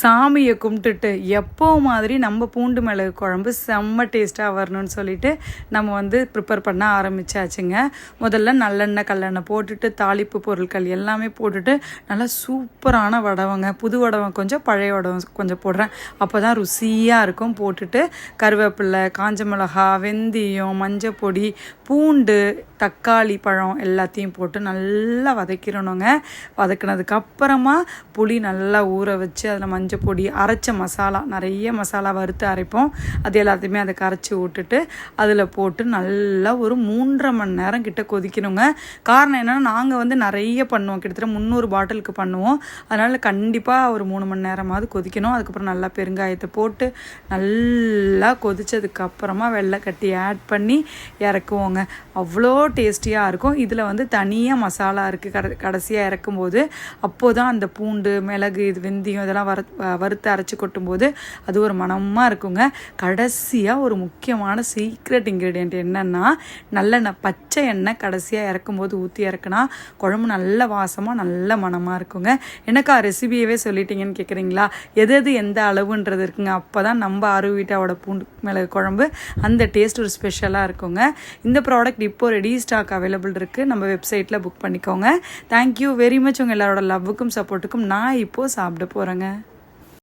சாமியை கும்பிட்டுட்டு எப்போ மாதிரி நம்ம பூண்டு மிளகு குழம்பு செம்ம டேஸ்ட்டாக வரணும்னு சொல்லிட்டு நம்ம வந்து ப்ரிப்பேர் பண்ண ஆரம்பிச்சாச்சுங்க. முதல்ல நல்லெண்ணெய் கல்லெண்ணெய் போட்டுட்டு தாளிப்பு பொருட்கள் எல்லாமே போட்டுட்டு நல்லா சூப்பரான வடவங்க. புது வடவம் கொஞ்சம் பழைய வடவம் கொஞ்சம் போடுறேன். அப்போ தான் ருசியாக இருக்கும். போட்டுட்டு கருவேப்பிலை காஞ்ச மிளகா வெந்தயம் மஞ்சள் பொடி பூண்டு தக்காளி பழம் எல்லாத்தையும் போட்டு நல்லா வதக்கிடணுங்க. வதக்கினதுக்கப்புறமா புளி நல்லா ஊற வச்சு அதில் மஞ்சள் பொடி அரைச்ச மசாலா நிறைய மசாலா வறுத்து அரைப்போம். அது எல்லாத்தையுமே அதை கரைச்சி விட்டுட்டு அதில் போட்டு நல்லா ஒரு மூன்றரை மணி நேரம் கிட்ட கொதிக்கணுங்க. காரணம் என்னென்னா நாங்கள் வந்து நிறைய பண்ணுவோம். கிட்டத்தட்ட முந்நூறு பாட்டிலுக்கு பண்ணுவோம். அதனால் கண்டிப்பாக ஒரு மூணு மணி நேரமாவது கொதிக்கணும். அதுக்கப்புறம் நல்லா பெருங்காயத்தை போட்டு நல்லா கொதிச்சதுக்கு அப்புறமா வெள்ளை கட்டி ஆட் பண்ணி இறக்குவோங்க. அவ்வளோ டேஸ்டியாக இருக்கும். இதில் வந்து தனியாக மசாலா இருக்குது கட கடைசியாக இறக்கும்போது அப்போது தான் அந்த பூண்டு மிளகு இது வெந்தயம் இதெல்லாம் வர வறுத்து அரைச்சி கொட்டும்போது அது ஒரு மனமாக இருக்குங்க. கடைசியாக ஒரு முக்கியமான சீக்ரெட் இன்க்ரீடியன்ட் என்னென்னா நல்லெண்ணெய் பச்சை எண்ணெய் கடைசியாக இறக்கும்போது ஊற்றி இறக்குனா குழம்பு நல்ல வாசமாக நல்ல மனமாக இருக்குங்க. எனக்கா ரெசிபியவே சொல்லிட்டீங்கன்னு கேட்குறீங்களா எது எது எந்த அளவுன்றது இருக்குங்க. அப்போ தான் நம்ம அரு வீட்டாவோட பூண்டு மிளகு குழம்பு அந்த டேஸ்ட் ஒரு ஸ்பெஷலாக இருக்குங்க. இந்த ப்ராடக்ட் இப்போ ரெடி ஸ்டாக் அவைலபிள் இருக்குது நம்ம வெப்சைட்டில் புக் பண்ணிக்கோங்க. தேங்க்யூ வெரி மச் உங்கள் எல்லாரோட லவ்வுக்கும் சப்போர்ட்டுக்கும் நான் இப்போது சாப்பிட போகிறேங்க